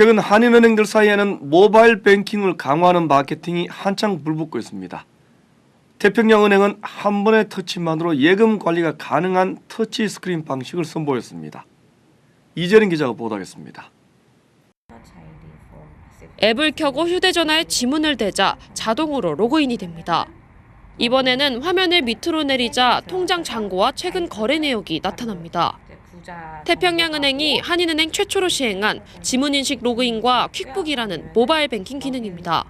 최근 한인은행들 사이에는 모바일 뱅킹을 강화하는 마케팅이 한창 불붙고 있습니다. 태평양은행은 한 번의 터치만으로 예금 관리가 가능한 터치 스크린 방식을 선보였습니다. 이재린 기자가 보도하겠습니다. 앱을 켜고 휴대전화에 지문을 대자 자동으로 로그인이 됩니다. 이번에는 화면을 밑으로 내리자 통장 잔고와 최근 거래 내역이 나타납니다. 태평양은행이 한인은행 최초로 시행한 지문인식 로그인과 퀵북이라는 모바일 뱅킹 기능입니다.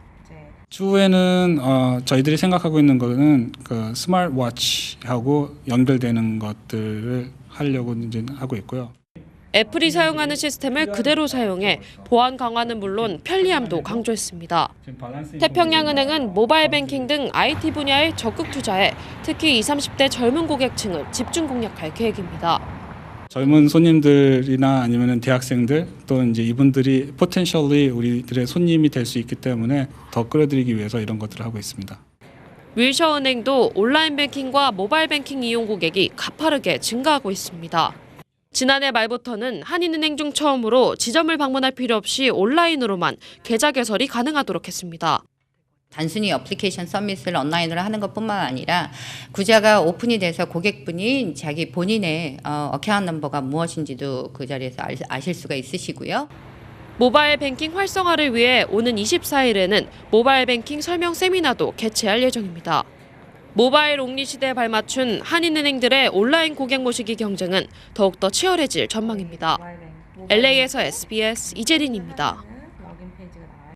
추후에는 어, 저희들이 생각하고 있는 거는 그 스마트워치하고 연결되는 것들을 하려고 이제 하고 있고요. 애플이 사용하는 시스템을 그대로 사용해 보안 강화는 물론 편리함도 강조했습니다. 태평양은행은 모바일 뱅킹 등 IT 분야에 적극 투자해 특히 20, 30대 젊은 고객층을 집중 공략할 계획입니다. 젊은 손님들이나 아니면 대학생들 또 이제 이분들이 포텐셜리 우리들의 손님이 될 수 있기 때문에 더 끌어들이기 위해서 이런 것들을 하고 있습니다. 윌셔은행도 온라인 뱅킹과 모바일 뱅킹 이용 고객이 가파르게 증가하고 있습니다. 지난해 말부터는 한인은행 중 처음으로 지점을 방문할 필요 없이 온라인으로만 계좌 개설이 가능하도록 했습니다. 단순히 어플리케이션 서밋을 온라인으로 하는 것뿐만 아니라 구자가 오픈이 돼서 고객분이 자기 본인의 어, 어카운트 넘버가 무엇인지도 그 자리에서 알- 아실 수가 있으시고요. 모바일 뱅킹 활성화를 위해 오는 24일에는 모바일 뱅킹 설명 세미나도 개최할 예정입니다. 모바일 옥리 시대에 발맞춘 한인은행들의 온라인 고객 모시기 경쟁은 더욱더 치열해질 전망입니다. LA에서 SBS 이재린입니다.